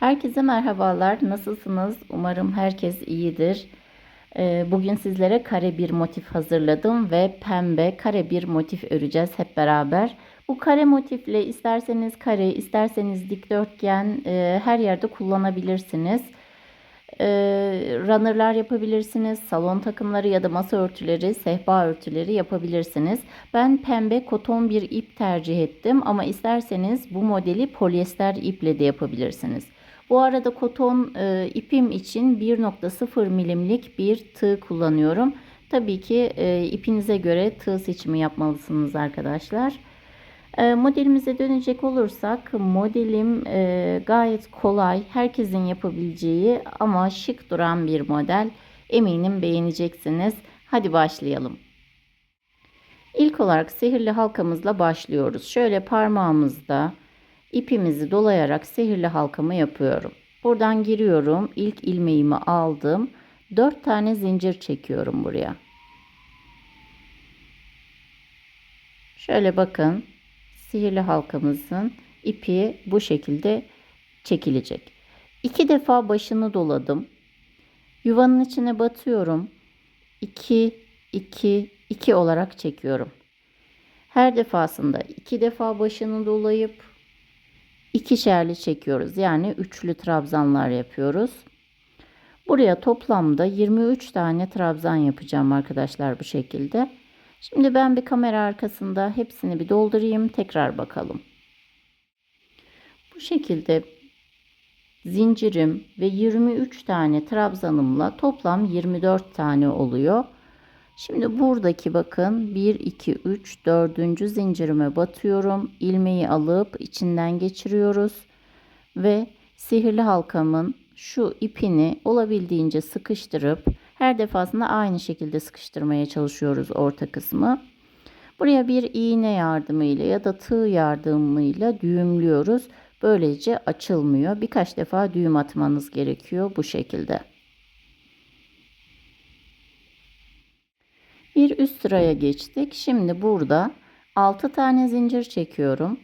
Herkese merhabalar. Nasılsınız? Umarım herkes iyidir. Ee, Bugün sizlere kare bir motif hazırladım ve pembe kare bir motif öreceğiz hep beraber. Bu kare motifle isterseniz kare, isterseniz dikdörtgen e, her yerde kullanabilirsiniz. Ee, runnerlar yapabilirsiniz, salon takımları ya da masa örtüleri, sehpa örtüleri yapabilirsiniz. Ben pembe koton bir ip tercih ettim ama isterseniz bu modeli polyester iple de yapabilirsiniz. Bu arada koton e, ipim için 1.0 milimlik bir tığ kullanıyorum. Tabii ki e, ipinize göre tığ seçimi yapmalısınız arkadaşlar. E, modelimize dönecek olursak modelim e, gayet kolay, herkesin yapabileceği ama şık duran bir model. Eminim beğeneceksiniz. Hadi başlayalım. İlk olarak sihirli halkamızla başlıyoruz. Şöyle parmağımızda ipimizi dolayarak sihirli halkamı yapıyorum. Buradan giriyorum. İlk ilmeğimi aldım. 4 tane zincir çekiyorum buraya. Şöyle bakın. Sihirli halkamızın ipi bu şekilde çekilecek. İki defa başını doladım. Yuvanın içine batıyorum. 2 2 2 olarak çekiyorum. Her defasında iki defa başını dolayıp ikişerli çekiyoruz. Yani üçlü trabzanlar yapıyoruz. Buraya toplamda 23 tane trabzan yapacağım arkadaşlar bu şekilde. Şimdi ben bir kamera arkasında hepsini bir doldurayım. Tekrar bakalım. Bu şekilde zincirim ve 23 tane trabzanımla toplam 24 tane oluyor. Şimdi buradaki bakın 1 2 3 4. zincirime batıyorum. ilmeği alıp içinden geçiriyoruz ve sihirli halkamın şu ipini olabildiğince sıkıştırıp her defasında aynı şekilde sıkıştırmaya çalışıyoruz orta kısmı. Buraya bir iğne yardımıyla ya da tığ yardımıyla düğümlüyoruz. Böylece açılmıyor. Birkaç defa düğüm atmanız gerekiyor bu şekilde. Bir üst sıraya geçtik. Şimdi burada 6 tane zincir çekiyorum.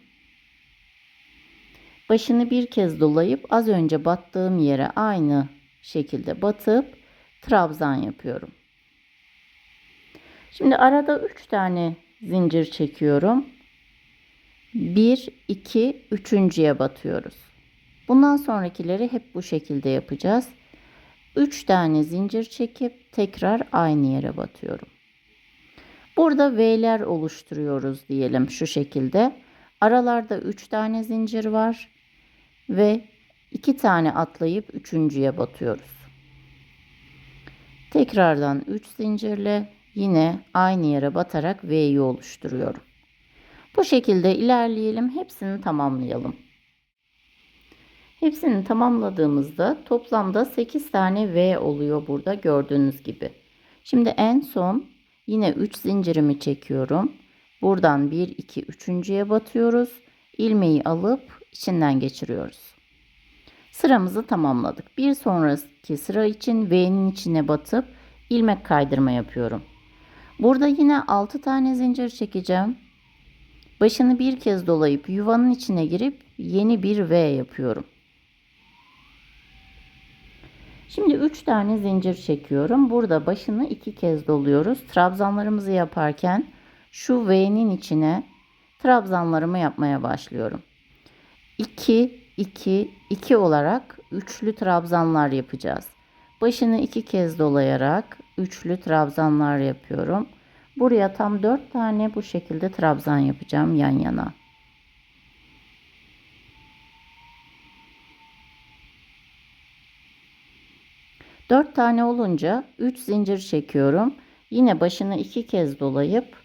Başını bir kez dolayıp az önce battığım yere aynı şekilde batıp trabzan yapıyorum. Şimdi arada 3 tane zincir çekiyorum. 1 2 üçüncüye batıyoruz. Bundan sonrakileri hep bu şekilde yapacağız. 3 tane zincir çekip tekrar aynı yere batıyorum. Burada V'ler oluşturuyoruz diyelim şu şekilde. Aralarda 3 tane zincir var ve 2 tane atlayıp üçüncüye batıyoruz. Tekrardan 3 zincirle yine aynı yere batarak V'yi oluşturuyorum. Bu şekilde ilerleyelim. Hepsini tamamlayalım. Hepsini tamamladığımızda toplamda 8 tane V oluyor burada gördüğünüz gibi. Şimdi en son Yine 3 zincirimi çekiyorum. Buradan 1 2 üçüncüye batıyoruz. ilmeği alıp içinden geçiriyoruz. Sıramızı tamamladık. Bir sonraki sıra için V'nin içine batıp ilmek kaydırma yapıyorum. Burada yine 6 tane zincir çekeceğim. Başını bir kez dolayıp yuvanın içine girip yeni bir V yapıyorum. Şimdi 3 tane zincir çekiyorum. Burada başını iki kez doluyoruz. Trabzanlarımızı yaparken şu V'nin içine trabzanlarımı yapmaya başlıyorum. 2 2 2 olarak üçlü trabzanlar yapacağız. Başını iki kez dolayarak üçlü trabzanlar yapıyorum. Buraya tam 4 tane bu şekilde trabzan yapacağım yan yana. 4 tane olunca 3 zincir çekiyorum. Yine başını iki kez dolayıp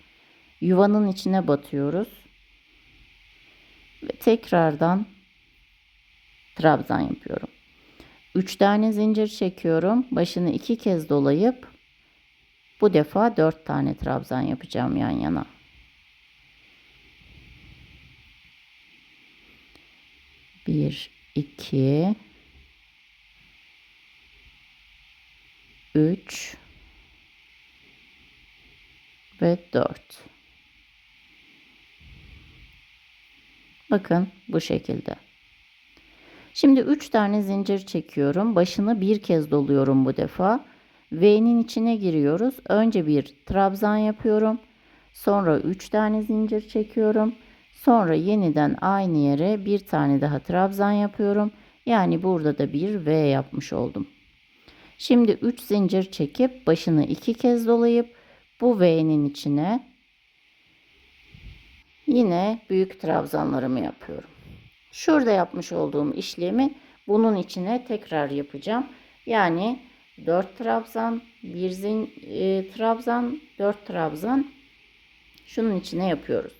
yuvanın içine batıyoruz. Ve tekrardan trabzan yapıyorum. 3 tane zincir çekiyorum. Başını iki kez dolayıp bu defa 4 tane trabzan yapacağım yan yana. Bir, iki, 3 ve 4. Bakın bu şekilde. Şimdi 3 tane zincir çekiyorum. Başını bir kez doluyorum bu defa. V'nin içine giriyoruz. Önce bir trabzan yapıyorum. Sonra 3 tane zincir çekiyorum. Sonra yeniden aynı yere bir tane daha trabzan yapıyorum. Yani burada da bir V yapmış oldum. Şimdi 3 zincir çekip başını iki kez dolayıp bu V'nin içine yine büyük trabzanlarımı yapıyorum. Şurada yapmış olduğum işlemi bunun içine tekrar yapacağım. Yani 4 trabzan, 1 zin, e, trabzan, 4 trabzan şunun içine yapıyoruz.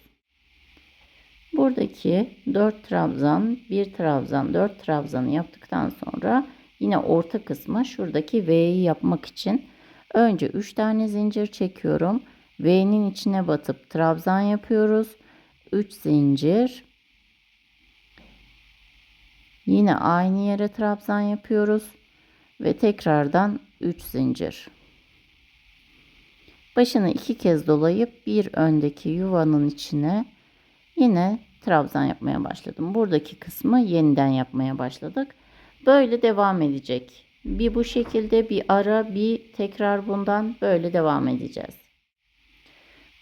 Buradaki 4 trabzan, 1 trabzan, 4 trabzanı yaptıktan sonra yine orta kısma şuradaki V'yi yapmak için önce 3 tane zincir çekiyorum. V'nin içine batıp trabzan yapıyoruz. 3 zincir. Yine aynı yere trabzan yapıyoruz ve tekrardan 3 zincir. Başını iki kez dolayıp bir öndeki yuvanın içine yine trabzan yapmaya başladım. Buradaki kısmı yeniden yapmaya başladık. Böyle devam edecek. Bir bu şekilde bir ara bir tekrar bundan böyle devam edeceğiz.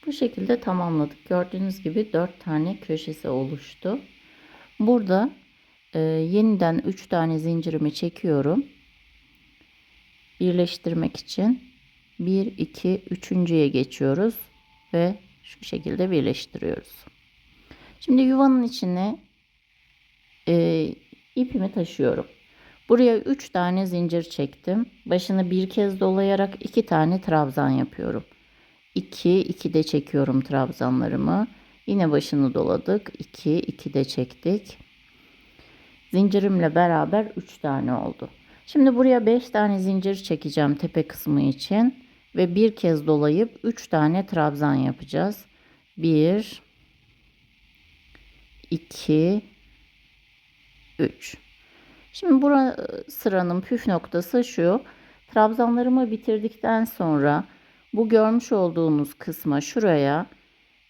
Bu şekilde tamamladık. Gördüğünüz gibi 4 tane köşesi oluştu. Burada e, yeniden 3 tane zincirimi çekiyorum. Birleştirmek için 1 2 üçüncüye geçiyoruz ve şu şekilde birleştiriyoruz. Şimdi yuvanın içine e, ipimi taşıyorum. Buraya 3 tane zincir çektim. Başını bir kez dolayarak 2 tane trabzan yapıyorum. 2 2 de çekiyorum trabzanlarımı. Yine başını doladık. 2 2 de çektik. Zincirimle beraber 3 tane oldu. Şimdi buraya 5 tane zincir çekeceğim tepe kısmı için ve bir kez dolayıp 3 tane trabzan yapacağız. 1 2 3 Şimdi bura sıranın püf noktası şu. Trabzanlarımı bitirdikten sonra bu görmüş olduğunuz kısma şuraya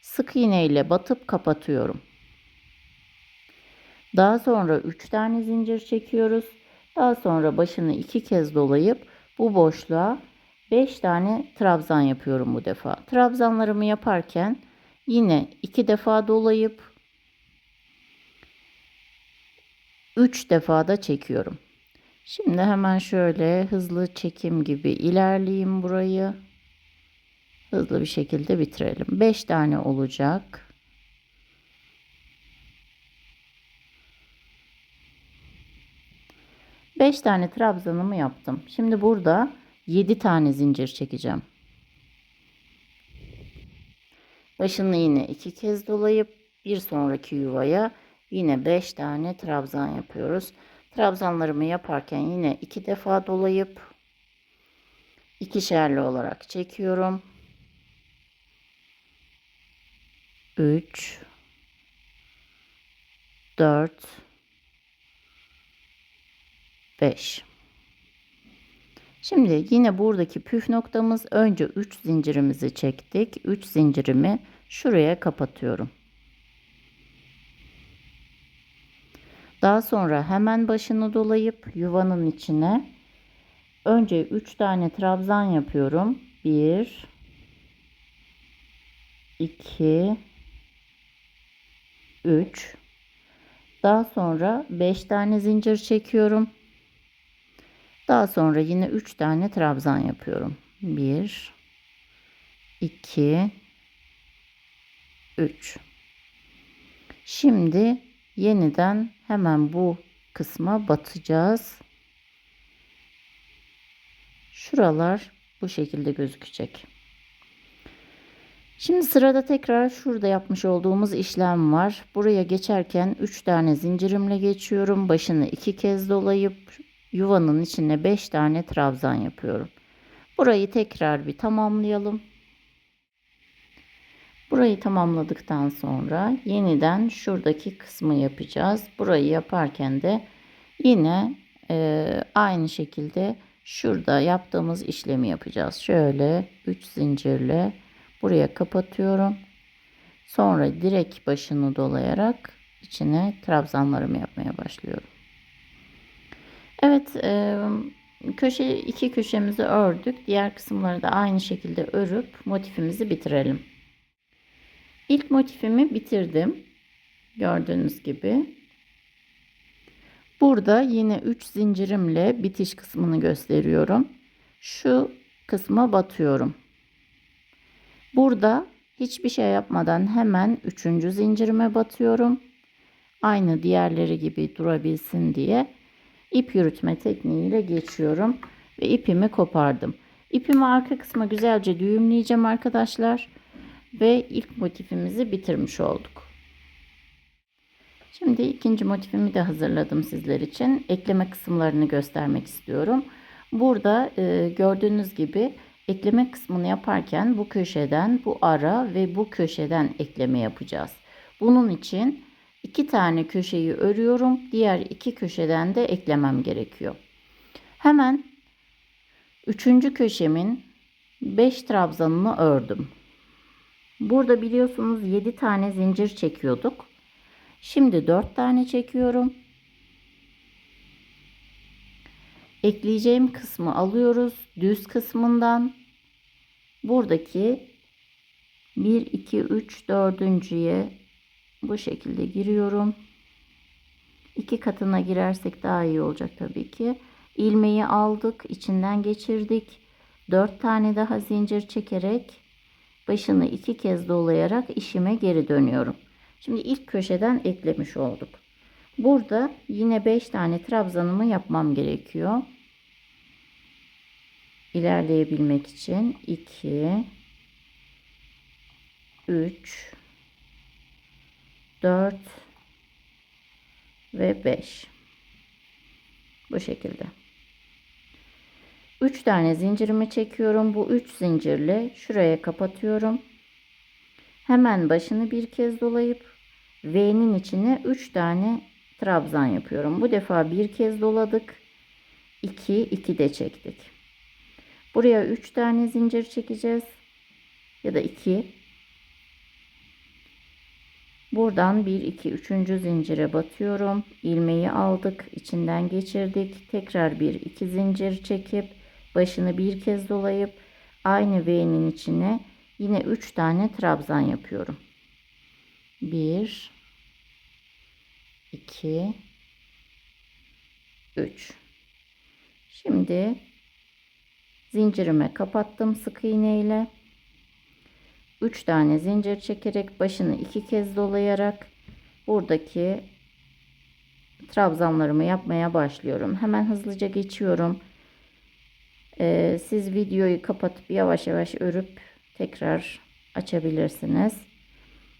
sık iğne ile batıp kapatıyorum. Daha sonra 3 tane zincir çekiyoruz. Daha sonra başını iki kez dolayıp bu boşluğa 5 tane trabzan yapıyorum bu defa. Trabzanlarımı yaparken yine iki defa dolayıp 3 defa da çekiyorum. Şimdi hemen şöyle hızlı çekim gibi ilerleyeyim burayı. Hızlı bir şekilde bitirelim. 5 tane olacak. Beş tane trabzanımı yaptım. Şimdi burada 7 tane zincir çekeceğim. Başını yine iki kez dolayıp bir sonraki yuvaya yine 5 tane trabzan yapıyoruz. Trabzanlarımı yaparken yine iki defa dolayıp ikişerli olarak çekiyorum. 3 4 5 Şimdi yine buradaki püf noktamız önce 3 zincirimizi çektik. 3 zincirimi şuraya kapatıyorum. Daha sonra hemen başını dolayıp yuvanın içine önce 3 tane trabzan yapıyorum. 1 2 3 Daha sonra 5 tane zincir çekiyorum. Daha sonra yine 3 tane trabzan yapıyorum. 1 2 3 Şimdi yeniden hemen bu kısma batacağız. Şuralar bu şekilde gözükecek. Şimdi sırada tekrar şurada yapmış olduğumuz işlem var. Buraya geçerken 3 tane zincirimle geçiyorum. Başını 2 kez dolayıp yuvanın içine 5 tane trabzan yapıyorum. Burayı tekrar bir tamamlayalım. Burayı tamamladıktan sonra yeniden şuradaki kısmı yapacağız. Burayı yaparken de yine e, aynı şekilde şurada yaptığımız işlemi yapacağız. Şöyle 3 zincirle buraya kapatıyorum. Sonra direkt başını dolayarak içine trabzanlarımı yapmaya başlıyorum. Evet, e, köşe iki köşemizi ördük. Diğer kısımları da aynı şekilde örüp motifimizi bitirelim. İlk motifimi bitirdim. Gördüğünüz gibi. Burada yine 3 zincirimle bitiş kısmını gösteriyorum. Şu kısma batıyorum. Burada hiçbir şey yapmadan hemen 3. zincirime batıyorum. Aynı diğerleri gibi durabilsin diye ip yürütme tekniğiyle geçiyorum ve ipimi kopardım. İpimi arka kısma güzelce düğümleyeceğim arkadaşlar ve ilk motifimizi bitirmiş olduk. Şimdi ikinci motifimi de hazırladım sizler için. Ekleme kısımlarını göstermek istiyorum. Burada e, gördüğünüz gibi ekleme kısmını yaparken bu köşeden, bu ara ve bu köşeden ekleme yapacağız. Bunun için iki tane köşeyi örüyorum. Diğer iki köşeden de eklemem gerekiyor. Hemen üçüncü köşemin 5 trabzanını ördüm. Burada biliyorsunuz 7 tane zincir çekiyorduk. Şimdi 4 tane çekiyorum. Ekleyeceğim kısmı alıyoruz. Düz kısmından buradaki 1 2 3 dördüncüye bu şekilde giriyorum. İki katına girersek daha iyi olacak tabii ki. İlmeği aldık, içinden geçirdik. 4 tane daha zincir çekerek başını iki kez dolayarak işime geri dönüyorum. Şimdi ilk köşeden eklemiş olduk. Burada yine 5 tane trabzanımı yapmam gerekiyor. İlerleyebilmek için 2 3 4 ve 5 bu şekilde 3 tane zincirimi çekiyorum bu 3 zincirle şuraya kapatıyorum hemen başını bir kez dolayıp V'nin içine 3 tane trabzan yapıyorum bu defa bir kez doladık 2 2 de çektik buraya 3 tane zincir çekeceğiz ya da 2 Buradan 1 2 3. zincire batıyorum. ilmeği aldık, içinden geçirdik. Tekrar 1 2 zincir çekip başını bir kez dolayıp aynı V'nin içine yine 3 tane trabzan yapıyorum. 1 2 3 Şimdi zincirime kapattım sık iğne ile 3 tane zincir çekerek başını iki kez dolayarak buradaki trabzanlarımı yapmaya başlıyorum. Hemen hızlıca geçiyorum. Ee, siz videoyu kapatıp yavaş yavaş örüp tekrar açabilirsiniz.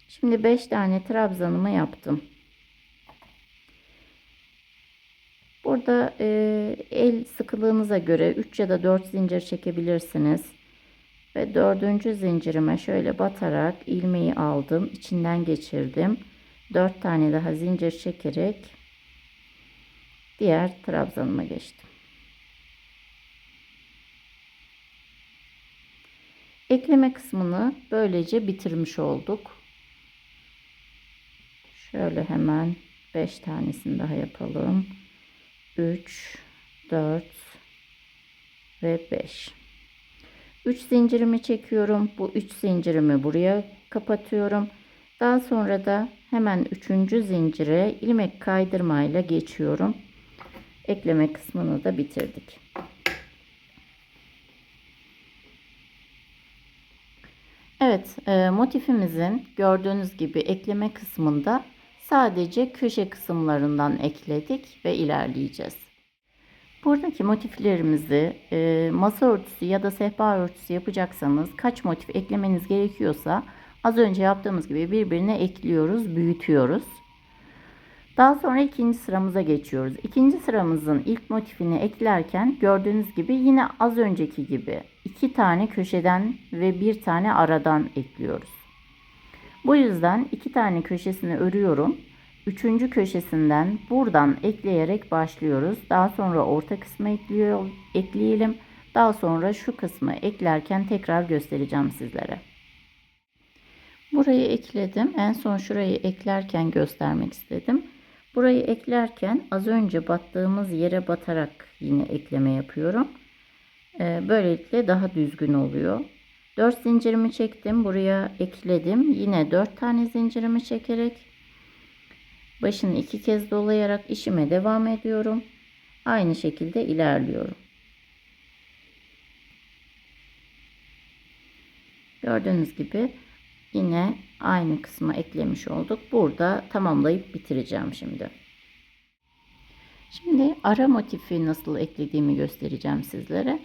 Şimdi 5 tane trabzanımı yaptım. Burada e, el sıkılığınıza göre 3 ya da 4 zincir çekebilirsiniz ve dördüncü zincirime şöyle batarak ilmeği aldım içinden geçirdim dört tane daha zincir çekerek diğer trabzanıma geçtim ekleme kısmını böylece bitirmiş olduk şöyle hemen 5 tanesini daha yapalım 3 4 ve 5 3 zincirimi çekiyorum. Bu 3 zincirimi buraya kapatıyorum. Daha sonra da hemen 3. zincire ilmek kaydırmayla geçiyorum. Ekleme kısmını da bitirdik. Evet, e, motifimizin gördüğünüz gibi ekleme kısmında sadece köşe kısımlarından ekledik ve ilerleyeceğiz. Buradaki motiflerimizi e, masa örtüsü ya da sehpa örtüsü yapacaksanız kaç motif eklemeniz gerekiyorsa az önce yaptığımız gibi birbirine ekliyoruz, büyütüyoruz. Daha sonra ikinci sıramıza geçiyoruz. İkinci sıramızın ilk motifini eklerken gördüğünüz gibi yine az önceki gibi iki tane köşeden ve bir tane aradan ekliyoruz. Bu yüzden iki tane köşesini örüyorum üçüncü köşesinden buradan ekleyerek başlıyoruz. Daha sonra orta kısmı ekliyor, ekleyelim. Daha sonra şu kısmı eklerken tekrar göstereceğim sizlere. Burayı ekledim. En son şurayı eklerken göstermek istedim. Burayı eklerken az önce battığımız yere batarak yine ekleme yapıyorum. Ee, Böylelikle daha düzgün oluyor. 4 zincirimi çektim. Buraya ekledim. Yine 4 tane zincirimi çekerek başını iki kez dolayarak işime devam ediyorum. Aynı şekilde ilerliyorum. Gördüğünüz gibi yine aynı kısma eklemiş olduk. Burada tamamlayıp bitireceğim şimdi. Şimdi ara motifi nasıl eklediğimi göstereceğim sizlere.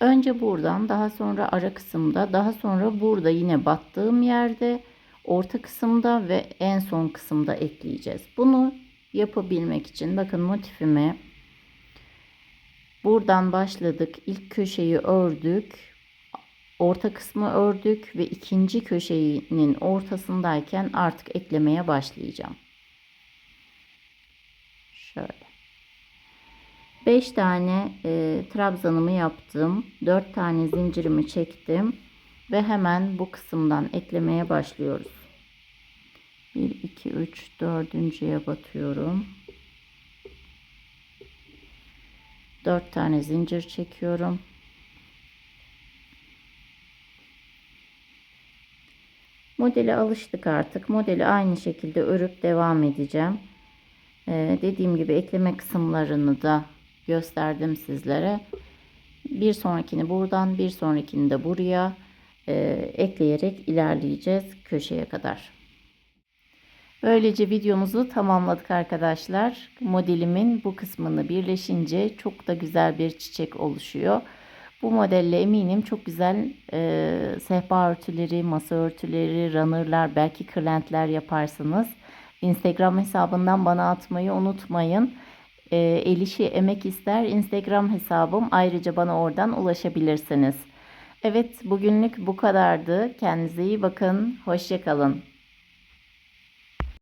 Önce buradan daha sonra ara kısımda daha sonra burada yine battığım yerde orta kısımda ve en son kısımda ekleyeceğiz. Bunu yapabilmek için bakın motifime buradan başladık. İlk köşeyi ördük. Orta kısmı ördük ve ikinci köşenin ortasındayken artık eklemeye başlayacağım. Şöyle. 5 tane e, trabzanımı yaptım. 4 tane zincirimi çektim. Ve hemen bu kısımdan eklemeye başlıyoruz. 1, 2, 3, dördüncüye batıyorum. 4 tane zincir çekiyorum. Modele alıştık artık. Modeli aynı şekilde örüp devam edeceğim. Ee, dediğim gibi ekleme kısımlarını da gösterdim sizlere. Bir sonrakini buradan, bir sonrakini de buraya e, ekleyerek ilerleyeceğiz köşeye kadar. Böylece videomuzu tamamladık arkadaşlar. Modelimin bu kısmını birleşince çok da güzel bir çiçek oluşuyor. Bu modelle eminim çok güzel e, sehpa örtüleri, masa örtüleri, runnerlar, belki kırlentler yaparsınız. Instagram hesabından bana atmayı unutmayın. E, el işi emek ister. Instagram hesabım. Ayrıca bana oradan ulaşabilirsiniz. Evet bugünlük bu kadardı. Kendinize iyi bakın. Hoşçakalın.